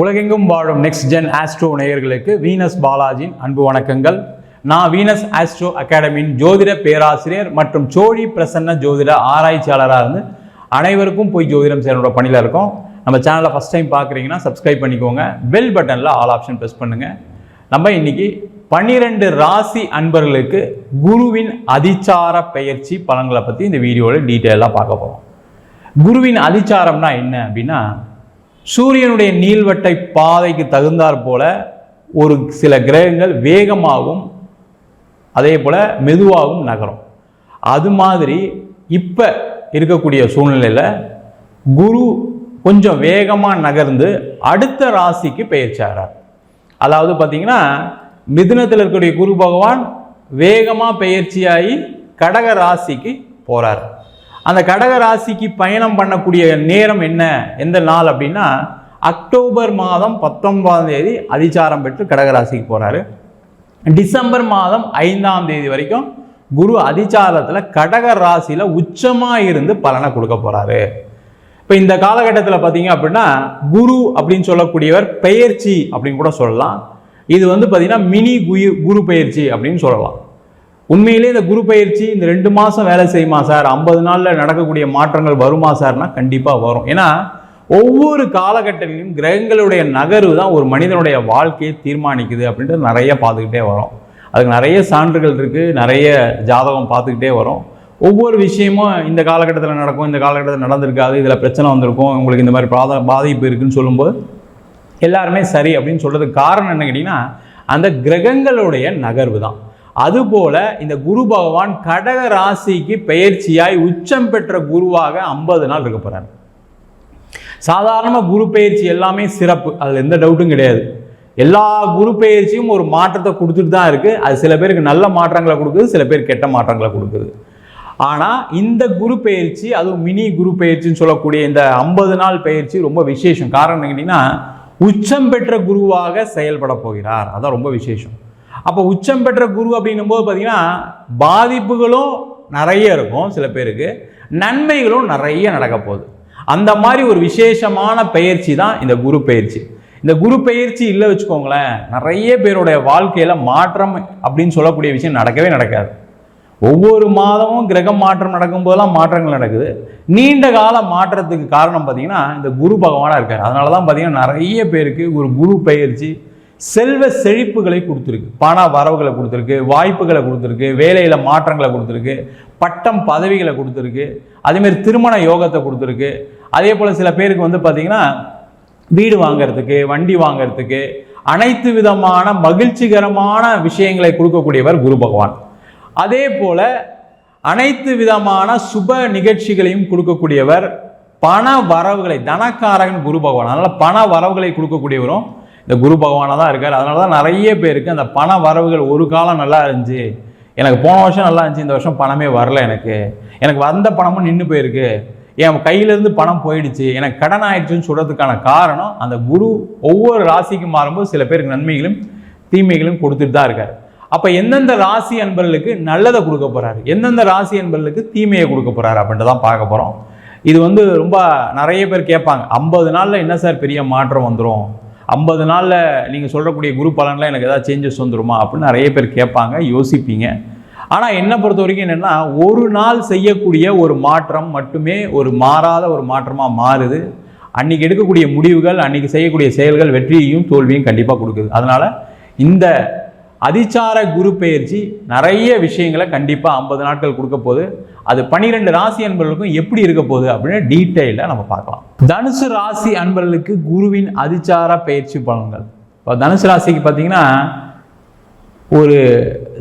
உலகெங்கும் வாழும் next gen astro நேயர்களுக்கு வீனஸ் பாலாஜியின் அன்பு வணக்கங்கள். நான் வீனஸ் ஆஸ்ட்ரோ அகாடமியின் ஜோதிட பேராசிரியர் மற்றும் சோழி பிரசன்ன ஜோதிட ஆராய்ச்சியாளராக இருந்து அனைவருக்கும் போய் ஜோதிடம் சேரனோட பணியில் இருக்கோம். நம்ம சேனலை ஃபஸ்ட் டைம் பார்க்குறீங்கன்னா சப்ஸ்கிரைப் பண்ணிக்கோங்க. பெல் பட்டனில் ஆல் ஆப்ஷன் ப்ரெஸ் பண்ணுங்கள் நம்ம இன்னைக்கு பன்னிரெண்டு ராசி அன்பர்களுக்கு குருவின் அதிச்சார பெயர்ச்சி பலன்களை பற்றி இந்த வீடியோவில் டீட்டெயிலாக பார்க்க போகிறோம் குருவின் அதிச்சாரம்னா என்ன அப்படின்னா சூரியனுடைய நீள்வட்டை பாதைக்கு தகுந்தாற் போல ஒரு சில கிரகங்கள் வேகமாகவும் அதே போல் மெதுவாகவும் நகரும். அது மாதிரி இப்போ இருக்கக்கூடிய சூழ்நிலையில் குரு கொஞ்சம் வேகமாக நகர்ந்து அடுத்த ராசிக்கு பெயர்ச்சாகிறார் அதாவது பார்த்தீங்கன்னா மிதுனத்தில் இருக்கக்கூடிய குரு பகவான் வேகமாக பெயர்ச்சியாகி கடக ராசிக்கு போகிறார் அந்த கடக ராசிக்கு பயணம் பண்ணக்கூடிய நேரம் என்ன? எந்த நாள் அப்படின்னா அக்டோபர் மாதம் பத்தொன்பதாம் தேதி அதிச்சாரம் பெற்று கடகராசிக்கு போகிறாரு டிசம்பர் மாதம் ஐந்தாம் தேதி வரைக்கும் குரு அதிச்சாரத்தில் கடக ராசியில் உச்சமாக இருந்து பலனை கொடுக்க போகிறாரு இப்போ இந்த காலகட்டத்தில் பார்த்தீங்க அப்படின்னா குரு அப்படின்னு சொல்லக்கூடியவர் பெயர்ச்சி அப்படின்னு கூட சொல்லலாம். இது வந்து பார்த்திங்கன்னா மினி குயு குரு பெயர்ச்சி அப்படின்னு சொல்லலாம். உண்மையிலே இந்த குரு பயிற்சி இந்த ரெண்டு மாதம் வேலை செய்யுமா சார்? ஐம்பது நாளில் நடக்கக்கூடிய மாற்றங்கள் வருமா சார்னா கண்டிப்பாக வரும். ஏன்னா ஒவ்வொரு காலகட்டத்திலும் கிரகங்களுடைய நகர்வு தான் ஒரு மனிதனுடைய வாழ்க்கையை தீர்மானிக்குது அப்படின்ட்டு நிறைய பார்த்துக்கிட்டே வரும். அதுக்கு நிறைய சான்றுகள் இருக்குது நிறைய ஜாதகம் பார்த்துக்கிட்டே வரும். ஒவ்வொரு விஷயமும் இந்த காலகட்டத்தில் நடக்கும் இந்த காலகட்டத்தில் நடந்திருக்காது இதில் பிரச்சனை வந்திருக்கும் உங்களுக்கு இந்த மாதிரி பாத பாதிப்பு இருக்குன்னு சொல்லும்போது எல்லாருமே சரி அப்படின்னு சொல்கிறதுக்கு காரணம் என்ன கேட்டிங்கன்னா அந்த கிரகங்களுடைய நகர்வு தான். அதுபோல இந்த குரு பகவான் கடக ராசிக்கு பெயர்ச்சியாய் உச்சம் பெற்ற குருவாக ஐம்பது நாள் இருக்க போகிறார் சாதாரணமாக குரு பயிற்சி எல்லாமே சிறப்பு அதில் எந்த டவுட்டும் கிடையாது. எல்லா குரு பயிற்சியும் ஒரு மாற்றத்தை கொடுத்துட்டு தான் இருக்குது அது சில பேருக்கு நல்ல மாற்றங்களை கொடுக்குது சில பேர் கெட்ட மாற்றங்களை கொடுக்குது. ஆனால் இந்த குரு பயிற்சி அதுவும் மினி குரு பெயர்ச்சின்னு சொல்லக்கூடிய இந்த ஐம்பது நாள் பயிற்சி ரொம்ப விசேஷம். காரணம் கேட்டிங்கன்னா உச்சம் பெற்ற குருவாக செயல்பட போகிறார். அதான் ரொம்ப விசேஷம். அப்போ உச்சம் பெற்ற குரு அப்படின்னும் போது பார்த்தீங்கன்னா பாதிப்புகளும் நிறைய இருக்கும் சில பேருக்கு. நன்மைகளும் நிறைய நடக்க போகுது. அந்த மாதிரி ஒரு விசேஷமான பயிற்சி தான் இந்த குரு பயிற்சி. இந்த குரு பயிற்சி இல்லை வச்சுக்கோங்களேன் நிறைய பேருடைய வாழ்க்கையில் மாற்றம் அப்படின்னு சொல்லக்கூடிய விஷயம் நடக்கவே நடக்காது. ஒவ்வொரு மாதமும் கிரகம் மாற்றம் நடக்கும்போதெல்லாம் மாற்றங்கள் நடக்குது. நீண்ட கால மாற்றத்துக்கு காரணம் பார்த்தீங்கன்னா இந்த குரு பகவானாக இருக்கார். அதனால தான் பார்த்தீங்கன்னா நிறைய பேருக்கு ஒரு குரு பயிற்சி செல்வ செழிப்புகளை கொடுத்துருக்கு. பண வரவுகளை கொடுத்துருக்கு வாய்ப்புகளை கொடுத்துருக்கு வேலையில் மாற்றங்களை கொடுத்துருக்கு பட்டம் பதவிகளை கொடுத்துருக்கு அதேமாரி திருமண யோகத்தை கொடுத்துருக்கு. அதே போல் சில பேருக்கு வந்து பார்த்திங்கன்னா வீடு வாங்கிறதுக்கு வண்டி வாங்கிறதுக்கு அனைத்து விதமான மகிழ்ச்சிகரமான விஷயங்களை கொடுக்கக்கூடியவர் குரு பகவான். அதே போல் அனைத்து விதமான சுப நிகழ்ச்சிகளையும் கொடுக்கக்கூடியவர் பண வரவுகளை தனக்காரகன் குரு பகவான். அதனால் பண வரவுகளை கொடுக்கக்கூடியவரும் இந்த குரு பகவானாக தான் இருக்கார். அதனால தான் நிறைய பேருக்கு அந்த பண வரவுகள் ஒரு காலம் நல்லா இருந்துச்சு. எனக்கு போன வருஷம் நல்லா இருந்துச்சு. இந்த வருஷம் பணமே வரல எனக்கு. எனக்கு வந்த பணமும் நின்று போயிருக்கு. என் கையிலேருந்து பணம் போயிடுச்சு. எனக்கு கடன் ஆயிடுச்சுன்னு சொல்கிறதுக்கான காரணம் அந்த குரு ஒவ்வொரு ராசிக்கு மாறும்போது சில பேருக்கு நன்மைகளும் தீமைகளும் கொடுத்துட்டு தான் இருக்கார். அப்போ எந்தெந்த ராசி அன்பர்களுக்கு நல்லதை கொடுக்க போகிறாரு எந்தெந்த ராசி அன்பர்களுக்கு தீமையை கொடுக்க போகிறாரு அப்படின்ட்டு தான் பார்க்க போகிறோம் இது வந்து ரொம்ப நிறைய பேர் கேட்பாங்க. ஐம்பது நாளில் என்ன சார் பெரிய மாற்றம் வந்துடும் ஐம்பது நாளில் நீங்கள் சொல்லக்கூடிய குரு பலனில் எனக்கு ஏதாவது சேஞ்சஸ் வந்துருமா அப்படின்னு நிறைய பேர் கேட்பாங்க யோசிப்பீங்க. ஆனால் என்னை பொறுத்த வரைக்கும் என்னென்னா ஒரு நாள் செய்யக்கூடிய ஒரு மாற்றம் மட்டுமே ஒரு மாறாத ஒரு மாற்றமாக மாறுது. அன்றைக்கி எடுக்கக்கூடிய முடிவுகள் அன்றைக்கி செய்யக்கூடிய செயல்கள் வெற்றியையும் தோல்வியும் கண்டிப்பாக கொடுக்குது. அதனால் இந்த அதிச்சார குரு பெயர்ச்சி நிறைய விஷயங்களை கண்டிப்பாக ஐம்பது நாட்கள் கொடுக்க போகுது. அது பன்னிரெண்டு ராசி அன்பர்களுக்கும் எப்படி இருக்க போகுது அப்படின்னு டீட்டெயிலாக நம்ம பார்க்கலாம். தனுசு ராசி அன்பர்களுக்கு குருவின் அதிச்சார பயிற்சி பலன்கள். இப்போ தனுசு ராசிக்கு பார்த்தீங்கன்னா ஒரு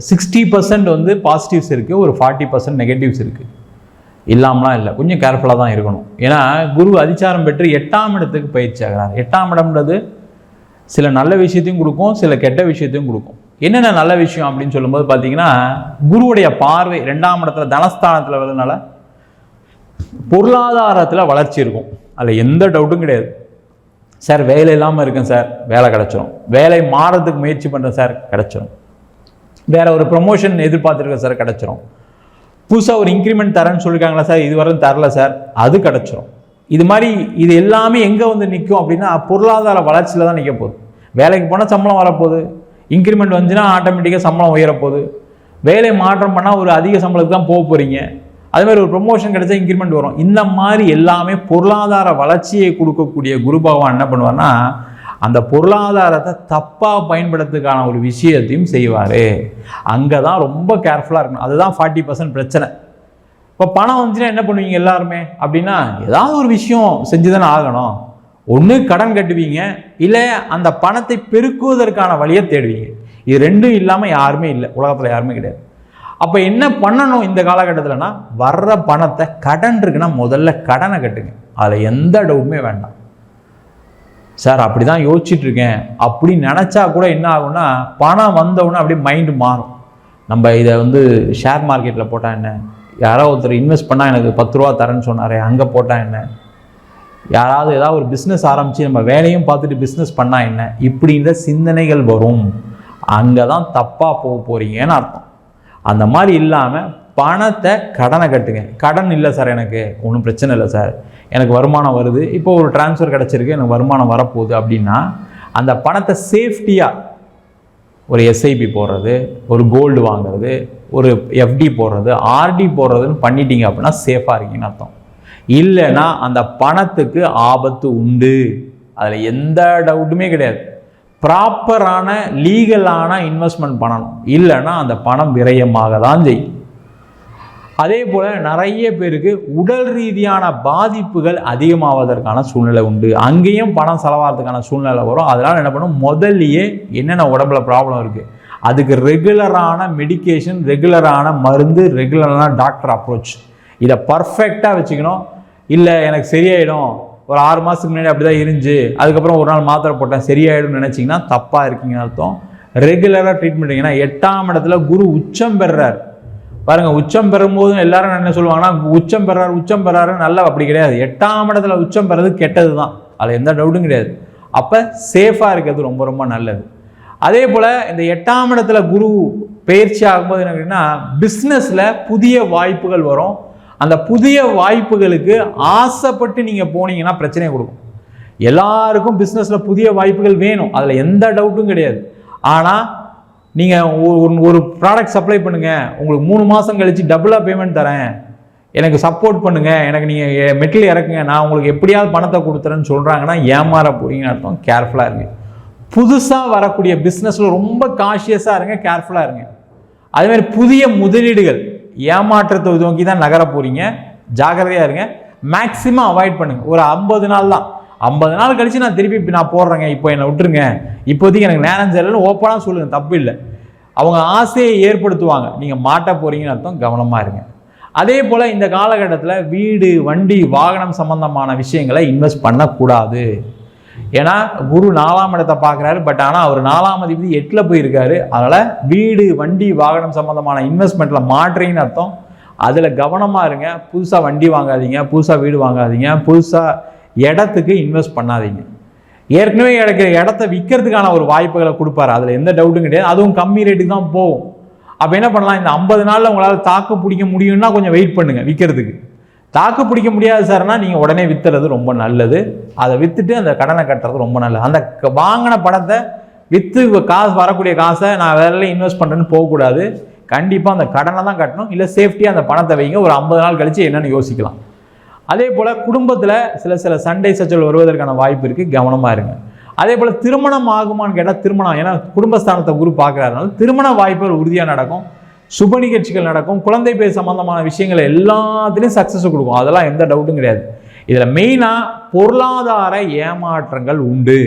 சிக்ஸ்டி பர்சன்ட் வந்து பாசிட்டிவ்ஸ் இருக்குது ஒரு ஃபார்ட்டி பர்சன்ட் நெகட்டிவ்ஸ் இருக்குது இல்லாமலாம் இல்லை கொஞ்சம் கேர்ஃபுல்லாக தான் இருக்கணும். ஏன்னா குரு அதிச்சாரம் பெற்று எட்டாம் இடத்துக்கு பயிற்சி ஆகிறார். எட்டாம் இடம்ன்றது சில நல்ல விஷயத்தையும் கொடுக்கும் சில கெட்ட விஷயத்தையும் கொடுக்கும். என்னென்ன நல்ல விஷயம் அப்படின்னு சொல்லும்போது பார்த்தீங்கன்னா குருவுடைய பார்வை ரெண்டாம் இடத்துல தனஸ்தானத்தில் வரதுனால பொருளாதாரத்தில் வளர்ச்சி இருக்கும். அதில் எந்த டவுட்டும் கிடையாது. சார் வேலை இல்லாமல் இருக்கேன் சார் வேலை கிடச்சிரும். வேலை மாறதுக்கு முயற்சி பண்ணுறேன் சார் கிடச்சிரும். வேற ஒரு ப்ரொமோஷன் எதிர்பார்த்துருக்கேன் சார் கிடச்சிரும். புதுசாக ஒரு இன்க்ரிமெண்ட் தரேன்னு சொல்லியிருக்காங்களா சார் இதுவரை தரல சார் அது கிடச்சிரும். இது மாதிரி இது எல்லாமே எங்கே வந்து நிற்கும் அப்படின்னா பொருளாதார வளர்ச்சியில் தான் நிற்க போகுது. வேலைக்கு போனால் சம்பளம் வரப்போகுது. இன்க்ரிமெண்ட் வந்துச்சுன்னா ஆட்டோமேட்டிக்காக சம்பளம் உயரப்போகுது வேலை மாற்றம் பண்ணால் ஒரு அதிக சம்பளத்துக்கு தான் போக போகிறீங்க அதே மாதிரி ஒரு ப்ரொமோஷன் கிடைச்சா இன்க்ரிமெண்ட் வரும். இந்த மாதிரி எல்லாமே பொருளாதார வளர்ச்சியை கொடுக்கக்கூடிய குரு பகவான் என்ன பண்ணுவார்னா அந்த பொருளாதாரத்தை தப்பாக பயன்படுத்துறதுக்கான ஒரு விஷயத்தையும் செய்வார். அங்கே தான் ரொம்ப கேர்ஃபுல்லாக இருக்கணும். அதுதான் ஃபார்ட்டி பர்சன்ட் பிரச்சனை. இப்போ பணம் வந்துச்சுன்னா என்ன பண்ணுவீங்க எல்லாருமே? அப்படின்னா ஏதாவது ஒரு விஷயம் செஞ்சு தானே ஆகணும். ஒன்று கடன் கட்டுவீங்க இல்லை அந்த பணத்தை பெருக்குவதற்கான வழியை தேடுவீங்க. இது ரெண்டும் இல்லாமல் யாருமே இல்லை உலகத்தில் யாருமே கிடையாது. அப்போ என்ன பண்ணணும் இந்த காலகட்டத்தில்னா வர்ற பணத்தை கடன் இருக்குன்னா முதல்ல கடனை கட்டுங்க. அதில் எந்த டவுமே வேண்டாம். சார் அப்படி தான் யோசிச்சுட்டு இருக்கேன் அப்படி நினச்சா கூட என்ன ஆகும்னா பணம் வந்தவுடனே அப்படியே மைண்டு மாறும். நம்ம இதை வந்து ஷேர் மார்க்கெட்டில் போட்டால் என்ன? யாரோ ஒருத்தர் இன்வெஸ்ட் பண்ணால் எனக்கு பத்து ரூபா தரேன்னு சொன்னாரே அங்கே போட்டால் என்ன? யாராவது ஏதாவது ஒரு பிஸ்னஸ் ஆரம்பித்து நம்ம வேலையும் பார்த்துட்டு பிஸ்னஸ் பண்ணால் என்ன? இப்படின்ற சிந்தனைகள் வரும். அங்கே தான் தப்பாக போக போகிறீங்கன்னு அர்த்தம். அந்த மாதிரி இல்லாமல் பணத்தை கடனை கட்டுங்க. கடன் இல்லை சார் எனக்கு. ஒன்றும் பிரச்சனை இல்லை சார். எனக்கு வருமானம் வருது. இப்போ ஒரு ட்ரான்ஸ்ஃபர் கிடச்சிருக்கு. எனக்கு வருமானம் வரப்போகுது அப்படின்னா அந்த பணத்தை சேஃப்டியாக ஒரு எஸ்ஐபி போடுறது ஒரு கோல்டு வாங்குறது ஒரு எஃப்டி போடுறது ஆர்டி போடுறதுன்னு பண்ணிட்டீங்க அப்படின்னா சேஃபாக இருக்கீங்கன்னு அர்த்தம். இல்லைன்னா அந்த பணத்துக்கு ஆபத்து உண்டு. அதில் எந்த டவுட்டுமே கிடையாது. ப்ராப்பரான லீகலான இன்வெஸ்ட்மெண்ட் பண்ணணும். இல்லைன்னா அந்த பணம் விரயமாக தான் செய்யும். அதே போல் நிறைய பேருக்கு உடல் ரீதியான பாதிப்புகள் அதிகமாவதற்கான சூழ்நிலை உண்டு. அங்கேயும் பணம் செலவாகிறதுக்கான சூழ்நிலை வரும். அதனால் என்ன பண்ணும்? முதல்லையே என்னென்ன உடம்புல ப்ராப்ளம் இருக்குது அதுக்கு ரெகுலரான மெடிக்கேஷன் ரெகுலரான மருந்து ரெகுலரான டாக்டர் அப்ரோச் இதை பர்ஃபெக்டாக வச்சுக்கணும். இல்லை எனக்கு சரியாயிடும். ஒரு ஆறு மாதத்துக்கு முன்னாடி அப்படி தான் இருந்துச்சு. அதுக்கப்புறம் ஒரு நாள் மாத்திரை போட்டேன் சரியாயிடும்னு நினச்சிங்கன்னா தப்பாக இருக்கீங்கன்னு அர்த்தம். ரெகுலராக ட்ரீட்மெண்ட் ஏன்னா எட்டாம் இடத்துல குரு உச்சம் பெறுறார். பாருங்கள் உச்சம் பெறும்போது எல்லாரும் என்ன சொல்லுவாங்கன்னா உச்சம் பெறார் உச்சம் பெறாரு நல்ல அப்படி கிடையாது. எட்டாம் இடத்துல உச்சம் பெறது கெட்டது தான் அதில் எந்த டவுட்டும் கிடையாது. அப்போ சேஃபாக இருக்கிறது ரொம்ப ரொம்ப நல்லது. அதே போல் இந்த எட்டாம் இடத்துல குரு பயிற்சி ஆகும்போது என்ன அப்படின்னா பிஸ்னஸில் புதிய வாய்ப்புகள் வரும். அந்த புதிய வாய்ப்புகளுக்கு ஆசைப்பட்டு நீங்கள் போனீங்கன்னா பிரச்சனையை கொடுக்கும். எல்லாருக்கும் பிஸ்னஸில் புதிய வாய்ப்புகள் வேணும். அதில் எந்த டவுட்டும் கிடையாது. ஆனால் நீங்கள் ஒரு ப்ராடக்ட் சப்ளை பண்ணுங்கள் உங்களுக்கு மூணு மாதம் கழித்து டபுளாக பேமெண்ட் தரேன். எனக்கு சப்போர்ட் பண்ணுங்கள் எனக்கு நீங்கள் மெட்டீரியல் இறக்குங்க. நான் உங்களுக்கு எப்படியாவது பணத்தை கொடுத்துறேன்னு சொல்கிறாங்கன்னா ஏமாற போகிறீங்கன்னு அர்த்தம். கேர்ஃபுல்லாக இருங்க. புதுசாக வரக்கூடிய பிஸ்னஸில் ரொம்ப காஷியஸாக இருங்க. கேர்ஃபுல்லாக இருங்க. அதேமாதிரி புதிய முதலீடுகள். ஏமாற்றத்தை நோக்கி தான் நகர போகிறீங்க ஜாக்கிரதையாக இருங்க. மேக்ஸிமம் அவாய்ட் பண்ணுங்கள் ஒரு ஐம்பது நாள் தான். ஐம்பது நாள் கழித்து நான் திருப்பி இப்போ நான் போடுறேங்க. இப்போ என்னை விட்டுருங்க. இப்போதைக்கு எனக்கு நேரம் சரியில்லைன்னு ஓப்பனாக சொல்லுங்கள் தப்பு இல்லை. அவங்க ஆசையை ஏற்படுத்துவாங்க. நீங்கள் மாட்ட போகிறீங்கன்னு அர்த்தம். கவனமாக இருங்க. அதே போல் இந்த காலகட்டத்தில் வீடு வண்டி வாகனம் சம்பந்தமான விஷயங்களை இன்வெஸ்ட் பண்ணக்கூடாது. ஏன்னா குரு நாலாம் இடத்தை பார்க்குறாரு பட் ஆனால் அவர் நாலாம் அதிபதி எட்டில் போயிருக்காரு. அதனால் வீடு வண்டி வாகனம் சம்மந்தமான இன்வெஸ்ட்மெண்ட்டில் மாற்றுறீங்கன்னு அர்த்தம். அதில் கவனமாக இருங்க. புதுசாக வண்டி வாங்காதீங்க. புதுசாக வீடு வாங்காதீங்க. புதுசாக இடத்துக்கு இன்வெஸ்ட் பண்ணாதீங்க. ஏற்கனவே கிடைக்கிற இடத்த விற்கிறதுக்கான ஒரு வாய்ப்புகளை கொடுப்பாரு. அதில் எந்த டவுட்டும் கிடையாது. அதுவும் கம்மி ரேட்டுக்கு தான் போகும். அப்போ என்ன பண்ணலாம்? இந்த ஐம்பது நாளில் உங்களால் தாக்கு பிடிக்க முடியும்னா கொஞ்சம் வெயிட் பண்ணுங்கள் விற்கிறதுக்கு தாக்கு பிடிக்க முடியாது சார்னா நீங்கள் உடனே விற்றுறது ரொம்ப நல்லது. அதை விற்றுட்டு அந்த கடனை கட்டுறது ரொம்ப நல்லது. அந்த வாங்கின படத்தை விற்று காசு வரக்கூடிய காசை நான் வேற இன்வெஸ்ட் பண்ணுறேன்னு போகக்கூடாது. கண்டிப்பாக அந்த கடனை தான் கட்டணும். இல்லை சேஃப்டியாக அந்த பணத்தை வைங்க. ஒரு ஐம்பது நாள் கழித்து என்னென்னு யோசிக்கலாம். அதே போல் குடும்பத்தில் சில சில சண்டை சச்சல் வருவதற்கான வாய்ப்பு இருக்குது கவனமாக இருங்க. அதே போல் திருமணம் ஆகுமான்னு கேட்டால் திருமணம். ஏன்னா குடும்பஸ்தானத்தை குரு பார்க்குறதுனால திருமண வாய்ப்புகள் உறுதியாக நடக்கும். சுப நிகழ்ச்சிகள் நடக்கும் குழந்தை பேர் சம்பந்தமான விஷயங்கள் எல்லாத்துலேயும் சக்ஸஸ் கொடுக்கும். அதெல்லாம் எந்த டவுட்டும் கிடையாது. இதில் மெயினாக பொருளாதார ஏமாற்றங்கள் உண்டு.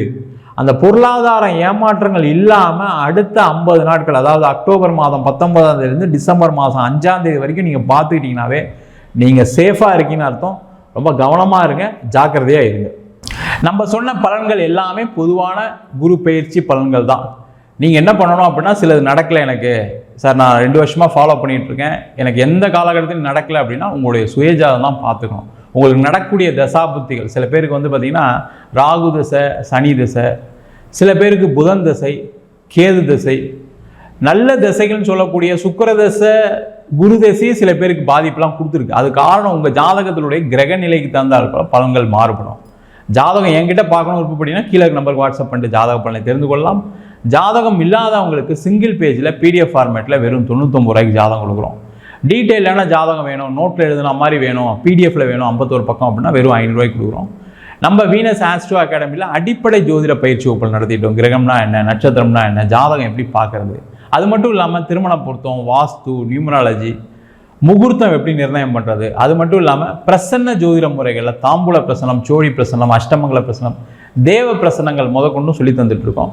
அந்த பொருளாதார ஏமாற்றங்கள் இல்லாமல் அடுத்த ஐம்பது நாட்கள் அதாவது அக்டோபர் மாதம் பத்தொன்பதாம் தேதியிலேருந்து டிசம்பர் மாதம் அஞ்சாம் தேதி வரைக்கும் நீங்கள் பார்த்துக்கிட்டிங்கனாவே நீங்கள் சேஃபாக இருக்கீங்கன்னு அர்த்தம். ரொம்ப கவனமாக இருங்க ஜாக்கிரதையாக இருங்க. நம்ம சொன்ன பலன்கள் எல்லாமே பொதுவான குரு பயிற்சி பலன்கள் தான். நீங்கள் என்ன பண்ணணும் அப்படின்னா சிலது நடக்கலை எனக்கு. சார் நான் ரெண்டு வருஷமாக ஃபாலோ பண்ணிகிட்ருக்கேன் எனக்கு எந்த காலகட்டத்திலும் நடக்கலை அப்படின்னா உங்களுடைய சுயஜாதம் தான் பார்த்துக்கணும். உங்களுக்கு நடக்கக்கூடிய தசாபுத்திகள் சில பேருக்கு வந்து பார்த்திங்கன்னா ராகு தசை சனி தசை சில பேருக்கு புதன் தசை கேது தசை. நல்ல திசைகள்னு சொல்லக்கூடிய சுக்கர தசை குரு தசையே சில பேருக்கு பாதிப்பெல்லாம் கொடுத்துருக்கு. அது காரணம் உங்கள் ஜாதகத்தினுடைய கிரக நிலைக்கு தகுந்தால் பலன்கள் மாறுபடும். ஜாதகம் என்கிட்ட பார்க்கணும் விருப்பப்படினா கீழே நம்பருக்கு வாட்ஸ்அப் பண்ணிட்டு ஜாதக பலனை தெரிந்து கொள்ளலாம். ஜாதகம் இல்லாதவங்களுக்கு சிங்கிள் பேஜில் பிடிஎஃப் ஃபார்மேட்டில் வெறும் தொண்ணூத்தொம்பது ரூபாய்க்கு ஜாதகம் கொடுக்குறோம். டீட்டெயிலான ஜாதகம் வேணும் நோட்டில் எழுதுன மாதிரி வேணும் பிடிஎஃப்ல வேணும் ஐம்பத்தோரு பக்கம் அப்படின்னா வெறும் ஐநூறுரூவாய்க்கு கொடுக்குறோம். நம்ம வீனஸ் ஆஸ்ட்ரோ அகாடமியில் அடிப்படை ஜோதிட பயிற்சி வகுப்பில் நடத்திட்டோம். கிரகம்னா என்ன நட்சத்திரம்னா என்ன ஜாதகம் எப்படி பார்க்கறது? அது மட்டும் இல்லாமல் திருமண பொருத்தம் வாஸ்து நியூமராலஜி முகூர்த்தம் எப்படி நிர்ணயம் பண்ணுறது அது மட்டும் இல்லாமல் பிரசன்ன ஜோதிட முறைகளில் தாம்பூல பிரசனம் சோழி பிரசனம் அஷ்டமங்கல பிரசனம் தேவ பிரசனங்கள் முதற்கொண்டும் சொல்லி தந்துட்டுருக்கோம்